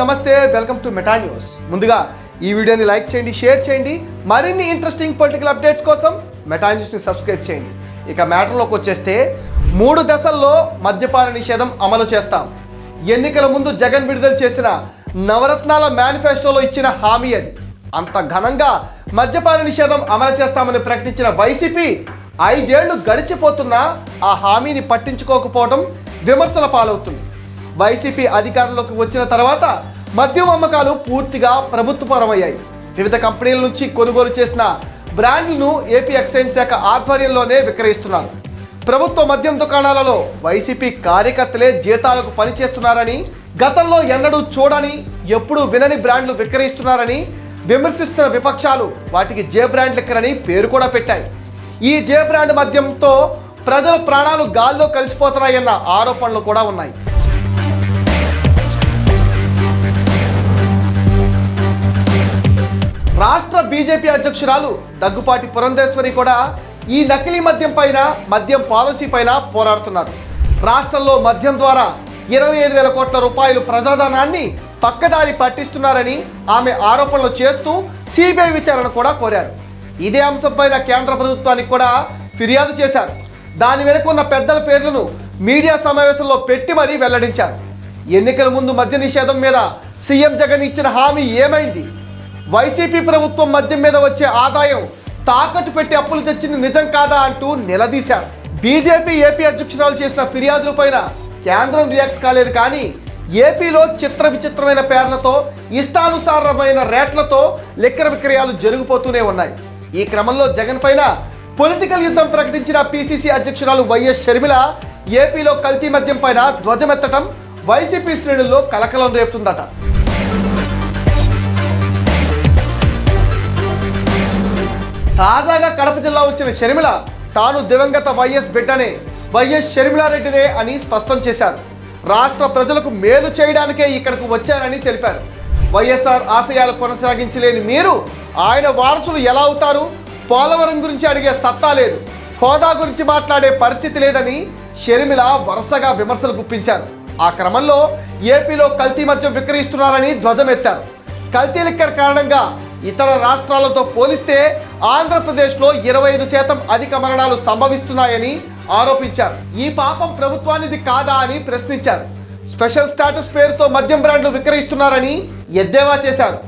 నమస్తే welcome to Meta news ముందుగా ఈ వీడియోని లైక్ చేయండి షేర్ చేయండి. మరిన్ని ఇంట్రెస్టింగ్ పొలిటికల్ అప్డేట్స్ కోసం మెటా న్యూస్ని సబ్స్క్రైబ్ చేయండి. ఇక మ్యాటర్లోకి వచ్చేస్తే మూడు దశల్లో మద్యపాన నిషేధం అమలు చేస్తాం. ఎన్నికల ముందు జగన్ విడుదల చేసిన నవరత్నాల మేనిఫెస్టోలో ఇచ్చిన హామీ అది. అంత ఘనంగా మద్యపాన నిషేధం అమలు చేస్తామని ప్రకటించిన వైసీపీ ఐదేళ్ళు గడిచిపోతున్నా ఆ హామీని పట్టించుకోకపోవడం విమర్శల పాలవుతుంది. వైసీపీ అధికారంలోకి వచ్చిన తర్వాత మద్యం అమ్మకాలు పూర్తిగా ప్రభుత్వపరమయ్యాయి. వివిధ కంపెనీల నుంచి కొనుగోలు చేసిన బ్రాండ్లను ఏపీ ఎక్సైజ్ శాఖ ఆధ్వర్యంలోనే విక్రయిస్తున్నారు. ప్రభుత్వ మద్యం దుకాణాలలో వైసీపీ కార్యకర్తలే జీతాలకు పనిచేస్తున్నారని గతంలో ఎన్నడూ చూడని ఎప్పుడూ వినని బ్రాండ్లు విక్రయిస్తున్నారని విమర్శిస్తున్న విపక్షాలు వాటికి జే బ్రాండ్ లెక్కరని పేరు కూడా పెట్టాయి. ఈ జే బ్రాండ్ మద్యంతో ప్రజల ప్రాణాలు గాల్లో కలిసిపోతున్నాయన్న ఆరోపణలు కూడా ఉన్నాయి. రాష్ట్ర బీజేపీ అధ్యక్షురాలు దగ్గుపాటి పురంధేశ్వరి కూడా ఈ నకిలీ మద్యం పైన మద్యం పాలసీ పైన పోరాడుతున్నారు. రాష్ట్రంలో మద్యం ద్వారా ఇరవై ఐదు వేల కోట్ల రూపాయలు ప్రజాధనాన్ని పక్కదారి పట్టిస్తున్నారని ఆమె ఆరోపణలు చేస్తూ సిబిఐ విచారణ కూడా కోరారు. ఇదే అంశంపైన కేంద్ర ప్రభుత్వానికి కూడా ఫిర్యాదు చేశారు. దాని వెనుక ఉన్న పెద్దల పేర్లను మీడియా సమావేశంలో పెట్టి మరీ వెల్లడించారు. ఎన్నికల ముందు మద్య నిషేధం మీద సీఎం జగన్ ఇచ్చిన హామీ ఏమైంది? వైసీపీ ప్రభుత్వం మద్యం మీద వచ్చే ఆదాయం తాకట్టు పెట్టి అప్పులు తెచ్చింది నిజం కాదా అంటూ నిలదీశారు. బీజేపీ ఏపీ అధ్యక్షురాలు చేసిన ఫిర్యాదులపైన కేంద్రం రియాక్ట్ కాలేదు కానీ ఏపీలో చిత్ర విచిత్రమైన పేర్లతో ఇష్టానుసారమైన రేట్లతో లిక్కర విక్రయాలు జరిగిపోతూనే ఉన్నాయి. ఈ క్రమంలో జగన్ పైన పొలిటికల్ యుద్ధం ప్రకటించిన పిసిసి అధ్యక్షురాలు వైఎస్ షర్మిల ఏపీలో కల్తీ మద్యం పైన ధ్వజమెత్తటం వైసీపీ శ్రేణుల్లో కలకలం రేపుతుందట. తాజాగా కడప జిల్లా వచ్చిన షర్మిల తాను దివంగత వైఎస్ బిడ్డనే వైఎస్ షర్మిలారెడ్డినే అని స్పష్టం చేశారు. రాష్ట్ర ప్రజలకు మేలు చేయడానికే ఇక్కడకు వచ్చారని తెలిపారు. వైఎస్ఆర్ ఆశయాలు కొనసాగించలేని మీరు ఆయన వారసులు ఎలా అవుతారు? పోలవరం గురించి అడిగే సత్తా లేదు. హోదా గురించి మాట్లాడే పరిస్థితి లేదని షర్మిల వరుసగా విమర్శలు గుప్పించారు. ఆ క్రమంలో ఏపీలో కల్తీ మద్యం విక్రయిస్తున్నారని ధ్వజమెత్తారు. కల్తీ లిక్కర్ కారణంగా ఇతర రాష్ట్రాలతో పోలిస్తే ఆంధ్రప్రదేశ్లో ఇరవై ఐదు శాతం అధిక మరణాలు సంభవిస్తున్నాయని ఆరోపించారు. ఈ పాపం ప్రభుత్వానిది కాదా అని ప్రశ్నించారు. స్పెషల్ స్టాటస్ పేరుతో మద్యం బ్రాండ్లు విక్రయిస్తున్నారని ఎద్దేవా చేశారు.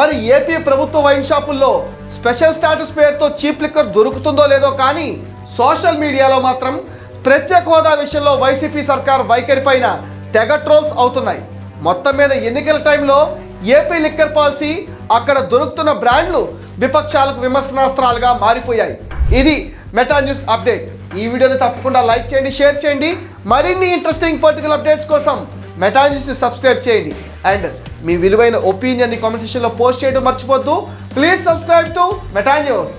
మరి ఏపీ ప్రభుత్వ వైన్ షాపుల్లో స్పెషల్ స్టాటస్ పేరుతో చీప్ లిక్కర్ దొరుకుతుందో లేదో కానీ సోషల్ మీడియాలో మాత్రం ప్రత్యేక హోదా విషయంలో వైసీపీ సర్కార్ వైఖరి పైన తెగ ట్రోల్స్ అవుతున్నాయి. మొత్తం మీద ఎన్నికల టైంలో ఏపీ లిక్కర్ పాలసీ అక్కడ దొరుకుతున్న బ్రాండ్లు విపక్షాలకు విమర్శనాస్త్రాలుగా మారిపోయాయి. ఇది మెటా న్యూస్ అప్డేట్. ఈ వీడియోని తప్పకుండా లైక్ చేయండి షేర్ చేయండి. మరిన్ని ఇంట్రెస్టింగ్ పొలిటికల్ అప్డేట్స్ కోసం మెటా న్యూస్ని సబ్స్క్రైబ్ చేయండి. అండ్ మీ విలువైన ఒపీనియన్ని కామెంట్ సెక్షన్లో పోస్ట్ చేయడం మర్చిపోద్దు. Please subscribe to Meta news